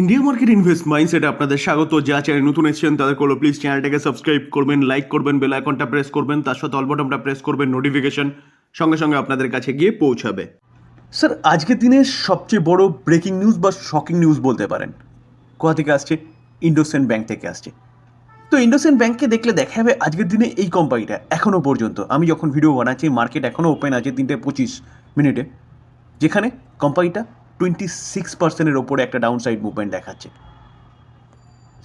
India market invest মাইন্ডসেটে আপনাদের স্বাগত। যা চ্যানেল নতুন এসেছেন, তাদের করল প্লিজ চ্যানেলটাকে সাবস্ক্রাইব করবেন লাইক করবেন বেল আইকনটা প্রেস করবেন, তার সাথে অল বটনটা প্রেস করবেন নোটিফিকেশন সঙ্গে সঙ্গে আপনাদের কাছে গিয়ে পৌঁছাবে। স্যার আজকের দিনে সবচেয়ে বড় ব্রেকিং নিউজ বা শকিং নিউজ বলতে পারেন। কোথা থেকে আসছে? ইন্ডোসেন্ট ব্যাংক থেকে আসছে। তো ইন্ডোসেন্ট ব্যাংককে দেখলে দেখা যাবে আজকের দিনে এই কোম্পানিটা এখনও পর্যন্ত। আমি যখন ভিডিও বানাচ্ছি মার্কেট এখনও ওপেন আছে তিনটে পঁচিশ মিনিটে। যেখানে কোম্পানিটা টোয়েন্টি সিক্স পার্সেন্টের ওপরে একটা ডাউন সাইড মুভমেন্ট দেখাচ্ছে।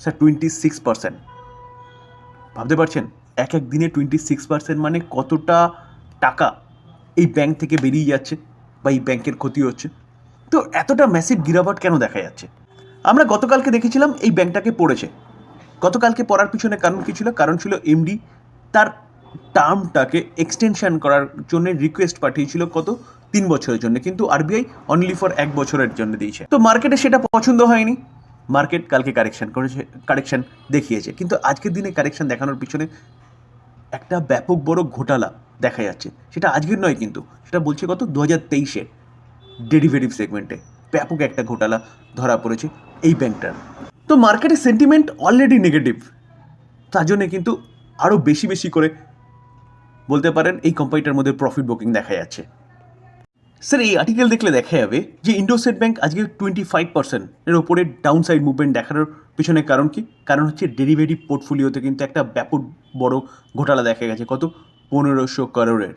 স্যার টোয়েন্টি সিক্স পার্সেন্ট ভাবতে পারছেন? এক এক দিনে টোয়েন্টি সিক্স পার্সেন্ট মানে কতটা টাকা এই ব্যাংক থেকে বেরিয়ে যাচ্ছে বা এই ব্যাংকের ক্ষতি হচ্ছে? তো এতটা ম্যাসিভ গিরাবট কেন দেখা যাচ্ছে? আমরা গতকালকে দেখেছিলাম এই ব্যাংকটাকে পড়েছে। গতকালকে পড়ার পিছনে কারণ কী ছিল? কারণ ছিল এমডি তার টার্মটাকে এক্সটেনশন করার জন্য রিকোয়েস্ট পাঠিয়েছিল কত? তিন বছরের জন্য, কিন্তু আরবিআই অনলি ফর এক বছরের জন্য দিয়েছে। তো মার্কেটে সেটা পছন্দ হয়নি। মার্কেট কালকে কারেকশন করেছে কারেকশন দেখিয়েছে। কিন্তু আজকের দিনে কারেকশন দেখানোর পিছনে একটা ব্যাপক বড় ঘোটালা দেখা যাচ্ছে। সেটা আজকের নয় কিন্তু, সেটা বলছে কত? দু হাজার তেইশে ডেরিভেটিভ সেগমেন্টে ব্যাপক একটা ঘোটালা ধরা পড়েছে এই ব্যাংকটার। তো মার্কেটের সেন্টিমেন্ট অলরেডি নেগেটিভ তার জন্যে কিন্তু আরও বেশি বেশি করে বলতে পারেন এই কোম্পানিটার মধ্যে প্রফিট বুকিং দেখা যাচ্ছে। স্যার এই আর্টিকেল দেখলে দেখা যাবে যে ইন্ডোসেট ব্যাংক আজকে টোয়েন্টি ফাইভ পার্সেন্ট এর ওপরে ডাউন সাইড মুভমেন্ট দেখানোর পিছনে কারণ কি? কারণ হচ্ছে ডেরিভেটিভ পোর্টফোলিওতে কিন্তু একটা ব্যাপক বড় ঘোটালা দেখা গেছে। কত? পনেরোশো করোড়ের।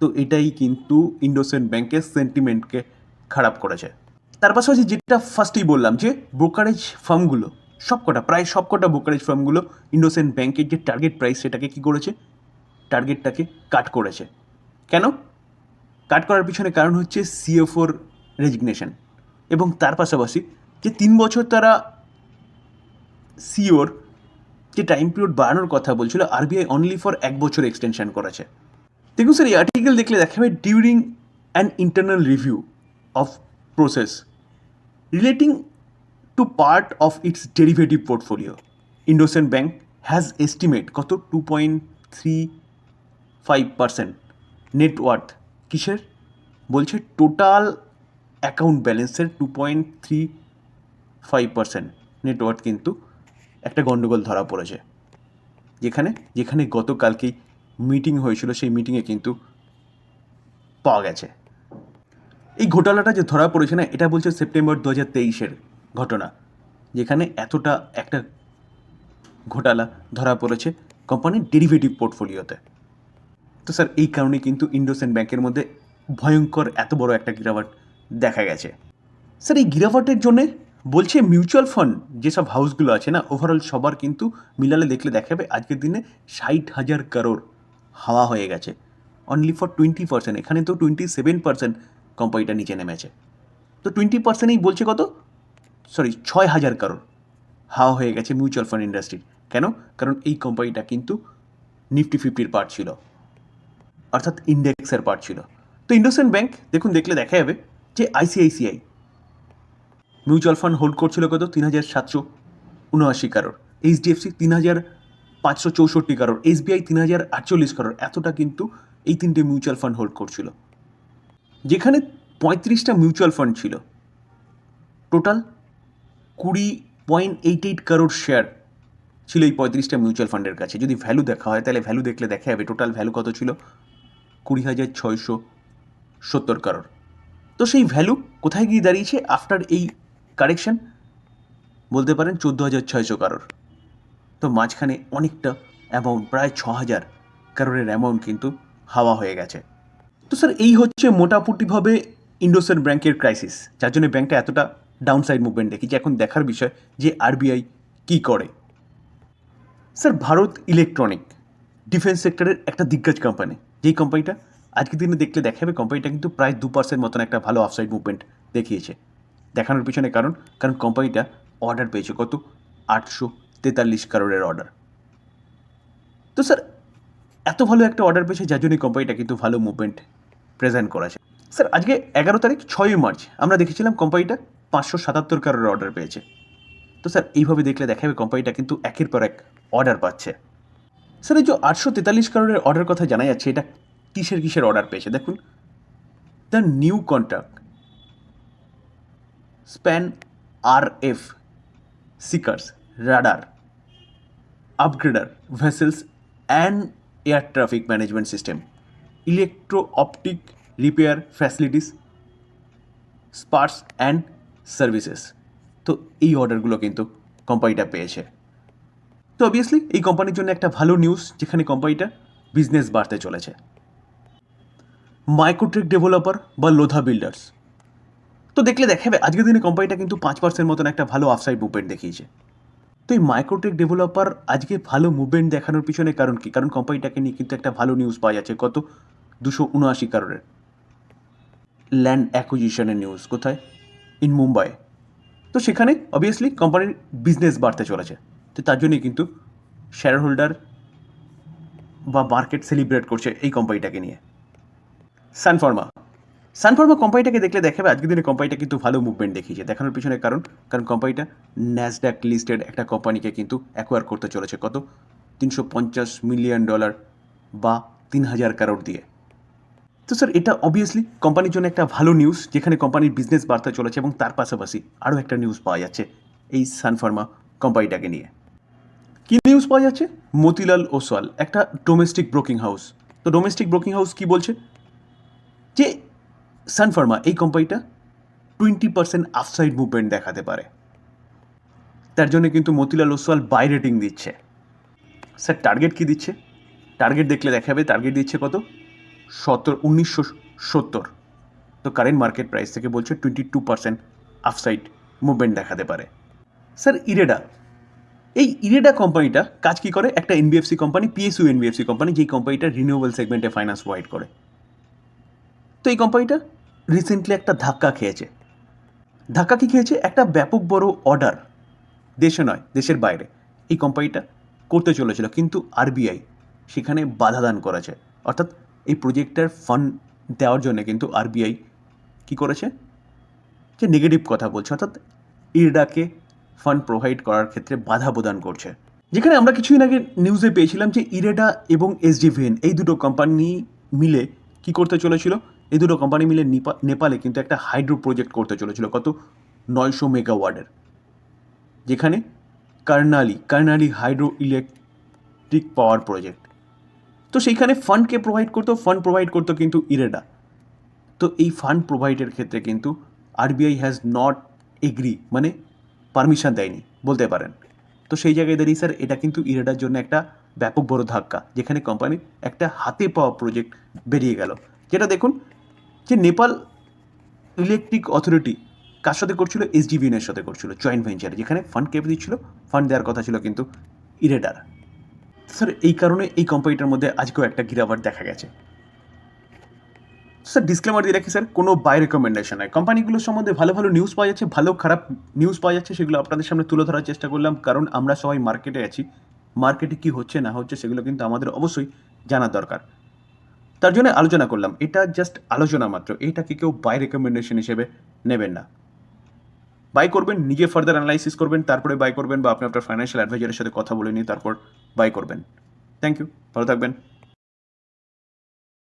তো এটাই কিন্তু ইন্ডোসেন্ট ব্যাংকের সেন্টিমেন্টকে খারাপ করেছে। তার পাশাপাশি যেটা ফার্স্টেই বললাম যে ব্রোকারেজ ফার্মগুলো সবকটা, প্রায় সবকটা ব্রোকারেজ ফার্মগুলো ইন্ডোসেন্ট ব্যাংকের যে টার্গেট প্রাইস সেটাকে কী করেছে? টার্গেটটাকে কাট করেছে। কেন? কাট করার পিছনে কারণ হচ্ছে সিএফওর রেজিগনেশন এবং তার পাশাপাশি যে তিন বছর তারা সিওর যে টাইম পিরিয়ড বাড়ানোর কথা বলছিল আরবিআই অনলি ফর এক বছর এক্সটেনশন করেছে। দেখুন স্যার এই আর্টিকেল দেখলে দেখা যাবে during an internal review of process relating to part of its derivative portfolio IndusInd bank has estimate কত two point three five percent net worth কিসের? বলছে টোটাল অ্যাকাউন্ট ব্যালেন্সের two point three five percent net worth কিন্তু একটা গণ্ডগোল ধরা পড়েছে। যেখানে যেখানে গতকালকেই মিটিং হয়েছিল, সেই মিটিংয়ে কিন্তু পাওয়া গেছে। এই ঘোটালাটা যে ধরা পড়েছে না, এটা বলছে সেপ্টেম্বর দু হাজার তেইশের ঘটনা, যেখানে এতটা একটা ঘোটালা ধরা পড়েছে কোম্পানির ডেরিভেটিভ পোর্টফোলিওতে তো স্যার, এই কারণে কিন্তু ইন্ডোসেন্ট ব্যাংকের মধ্যে ভয়ঙ্কর এত বড় একটা গিরাবাট দেখা গেছে। স্যার, এই গিরাবাটের জন্যে বলছে মিউচুয়াল ফান্ড, যেসব হাউসগুলো আছে না ওভারঅল সবার কিন্তু মিলালে দেখলে দেখাবে আজকের দিনে ষাট হাজার কারোর হাওয়া হয়ে গেছে। অনলি ফর টোয়েন্টি পার্সেন্ট এখানে তো টোয়েন্টি সেভেন পার্সেন্ট কোম্পানিটা নিচে নেমেছে। তো টোয়েন্টি পার্সেন্টেই বলছে কত? সরি ছয় হাজার কারোর হাওয়া হয়ে গেছে মিউচুয়াল ফান্ড ইন্ডাস্ট্রির। কেন? কারণ এই কোম্পানিটা কিন্তু নিফটি ফিফটির পার্ট ছিল। অর্থাৎ ইন্ডেক্সের পার্ট ছিল। তো ইন্ডোসেন্ট ব্যাংক, দেখুন, দেখলে দেখা যাবে যে আইসিআইসিআই মিউচুয়াল ফান্ড হোল্ড করছিল কত? তিন হাজার সাতশো উনআশি কারোর। এইচডিএফসি তিন হাজার পাঁচশো চৌষট্টি কারোর। এসবিআই তিন হাজার আটচল্লিশ কারোর। এতটা কিন্তু এই তিনটে মিউচুয়াল ফান্ড হোল্ড করছিল। যেখানে পঁয়ত্রিশটা মিউচুয়াল ফান্ড ছিল। টোটাল কুড়ি point eight eight crore share ছিল এই পঁয়ত্রিশটা মিউচুয়াল ফান্ডের কাছে। যদি ভ্যালু দেখা হয়, তাহলে ভ্যালু দেখলে দেখা যাবে টোটাল ভ্যালু কত ছিল? কুড়ি হাজার ছয়শো সত্তর কারোর। তো সেই ভ্যালু কোথায় গিয়ে দাঁড়িয়েছে আফটার এই কারেকশন বলতে পারেন চোদ্দ হাজার ছয়শো কারোর। তো মাঝখানে অনেকটা অ্যামাউন্ট প্রায় ছ হাজার কারোরের অ্যামাউন্ট কিন্তু হাওয়া হয়ে গেছে। তো স্যার এই হচ্ছে মোটামুটিভাবে ইন্ডোসেন ব্যাংকের ক্রাইসিস যার জন্য ব্যাংকটা এতটা ডাউন সাইড মুভমেন্ট দেখি এখন দেখার বিষয় যে আরবিআই কী করে। স্যার ভারত ইলেকট্রনিক ডিফেন্স সেক্টরের একটা দিগ্গজ কোম্পানি যেই কোম্পানিটা আজকের দিনে দেখলে দেখা যাবে কোম্পানিটা কিন্তু প্রায় দু পার্সেন্ট মতন একটা ভালো অফসাইড মুভমেন্ট দেখিয়েছে। দেখানোর পিছনে কারণ কারণ কোম্পানিটা অর্ডার পেয়েছে কত? আটশো তেতাল্লিশ কারোরের অর্ডার তো স্যার এত ভালো একটা অর্ডার পেয়েছে, যার জন্য কোম্পানিটা কিন্তু ভালো মুভমেন্ট প্রেজেন্ট করেছে। স্যার আজকে এগারো তারিখ, ছয়ই মার্চ, আমরা দেখেছিলাম কোম্পানিটা পাঁচশো সাতাত্তর কারোর অর্ডার পেয়েছে। তো স্যার এইভাবে দেখলে দেখাবে কোম্পানিটা কিন্তু একের পর এক অর্ডার পাচ্ছে। স্যার, এই যে আটশো তেতাল্লিশ কারোরের অর্ডার কথা জানা যাচ্ছে, এটা কিসের কিসের অর্ডার পেয়েছে? দেখুন the new contract span R F seekers radar upgrader vessels and air traffic management system electro optic repair facilities spares and services তো এই অর্ডারগুলো কিন্তু কোম্পানিটা পেয়েছে। তো অবভিয়াসলি এই কোম্পানির জন্য একটা ভালো নিউজ যেখানে কোম্পানিটা বিজনেস বাড়তে চলেছে। মাইক্রোটেক ডেভেলপার বা লোধা বিল্ডার্স তো দেখলে দেখাবে, আজকের দিনে কোম্পানিটা কিন্তু পাঁচ পার্সেন্ট মতন একটা ভালো আফসাইড মুভমেন্ট দেখিয়েছে। তো এই মাইক্রোটেক ডেভেলপার আজকে ভালো মুভমেন্ট দেখানোর পিছনে কারণ কি? কারণ কোম্পানিটাকে নিয়ে কিন্তু একটা ভালো নিউজ পাওয়া যাচ্ছে। কত? দুশো উনআশি কারণের ল্যান্ড অ্যাকুইজিশনের নিউজ কোথায়? ইন মুম্বাই তো সেখানে অবভিয়াসলি কোম্পানির বিজনেস বাড়তে চলেছে। তো তার জন্যই কিন্তু শেয়ার হোল্ডার বা মার্কেট সেলিব্রেট করছে এই কোম্পানিটাকে নিয়ে। সানফার্মা সানফার্মা কোম্পানিটাকে দেখলে দেখাবে আজকের দিনে কোম্পানিটা কিন্তু ভালো মুভমেন্ট দেখিয়েছে। দেখানোর পিছনে কারণ কারণ কোম্পানিটা ন্যাসড্যাক লিস্টেড একটা কোম্পানিকে কিন্তু অ্যাকোয়ার করতে চলেছে। কত? তিনশো পঞ্চাশ মিলিয়ন ডলার বা তিন হাজার কারোর দিয়ে। তো স্যার এটা অবভিয়াসলি কোম্পানির জন্য একটা ভালো নিউজ যেখানে কোম্পানির বিজনেস বাড়তে চলেছে এবং তার পাশাপাশি আরও একটা নিউজ পাওয়া যাচ্ছে এই সানফার্মা কোম্পানিটাকে নিয়ে। কি নিউজ পাওয়া যাচ্ছে? মতিলাল ওসওয়াল, একটা ডোমেস্টিক ব্রোকিং হাউস তো ডোমেস্টিক ব্রোকিং হাউস কি বলছে? যে সানফার্মা এই কোম্পানিটা টোয়েন্টি পার্সেন্ট আফসাইড মুভমেন্ট দেখাতে পারে। তার জন্য কিন্তু মতিলাল ওসওয়াল বাই রেটিং দিচ্ছে। স্যার টার্গেট কি দিচ্ছে? টার্গেট দেখলে দেখাবে টার্গেট দিচ্ছে কত? সতেরো, উনিশশো সত্তর। তো কারেন্ট মার্কেট প্রাইস থেকে বলছে twenty two percent upside movement দেখাতে পারে। স্যার ইরেডা এই ইরেডা কোম্পানিটা কাজ কি করে? একটা NBFC company PSU NBFC company যেই কোম্পানিটা রিনিউয়েবল সেগমেন্টে ফাইন্যান্স প্রোভাইড করে। তো এই কোম্পানিটা রিসেন্টলি একটা ধাক্কা খেয়েছে। ধাক্কা কি খেয়েছে? একটা ব্যাপক বড় অর্ডার দেশে নয়, দেশের বাইরে। এই কোম্পানিটা করতে চলেছিল, কিন্তু আরবিআই সেখানে বাধা দান করেছে। অর্থাৎ এই প্রজেক্টের ফান্ড দেওয়ার জন্য কিন্তু আরবিআই কি করেছে? যে নেগেটিভ কথা বলছে। অর্থাৎ ইরডাকে ফান্ড প্রোভাইড করার ক্ষেত্রে বাধা প্রদান করছে। যেখানে আমরা কিছুদিন আগে নিউজে পেয়েছিলাম যে ইরেডা এবং এসডিভিএন এই দুটো কোম্পানি মিলে কি করতে চলেছিল? এই দুটো কোম্পানি মিলে নেপা- নেপালে কিন্তু একটা হাইড্রো প্রজেক্ট করতে চলেছিল, কত? নয়শো মেগাওয়ার্ডের যেখানে Karnali Karnali hydro electric power project তো সেইখানে ফান্ডকে প্রোভাইড করতো? ফান্ড প্রোভাইড করতো কিন্তু ইরেডা তো এই ফান্ড প্রোভাইডের ক্ষেত্রে কিন্তু আরবিআই হ্যাজ নট এগ্রি মানে পারমিশন দেয়নি, বলতে পারেন। তো সেই জায়গায় দাঁড়িয়ে স্যার, এটা কিন্তু ইরেডার জন্য একটা ব্যাপক বড় ধাক্কা, যেখানে কোম্পানির একটা হাতে পাওয়া প্রজেক্ট বেরিয়ে গেল। যেটা দেখুন, যে নেপাল ইলেকট্রিক অথরিটি কার সাথে করছিল? এসডিবিএনের সাথে করছিল জয়েন্ট ভেঞ্চার যেখানে ফান্ড কেপে দিচ্ছিল ফান্ড দেওয়ার কথা ছিল কিন্তু ইরেডার। স্যার, এই কারণে এই কোম্পানিটার মধ্যে আজকেও একটা গিরাবার দেখা গেছে। স্যার ডিসক্লেমার দিয়ে রাখি স্যার কোনো বাই রেকমেন্ডেশন নয় কোম্পানিগুলোর সম্বন্ধে ভালো ভালো নিউজ পাওয়া যাচ্ছে, ভালো খারাপ নিউজ পাওয়া যাচ্ছে, সেগুলো আপনাদের সামনে তুলে ধরার চেষ্টা করলাম। কারণ আমরা সবাই মার্কেটে আছি। মার্কেটে কি হচ্ছে, না হচ্ছে, সেগুলো কিন্তু আমাদের অবশ্যই জানার দরকার। তার জন্য আলোচনা করলাম। এটা জাস্ট আলোচনা মাত্র। এটাকে কেউ বাই রেকমেন্ডেশন হিসেবে নেবেন না। বাই করবেন, নিজে ফার্দার অ্যানালাইসিস করবেন, তারপরে বাই করবেন বা আপনি আপনার ফাইন্যান্সিয়াল অ্যাডভাইজারের সাথে কথা বলে নিয়ে তারপর বাই করবেন। থ্যাংক ইউ ভালো থাকবেন।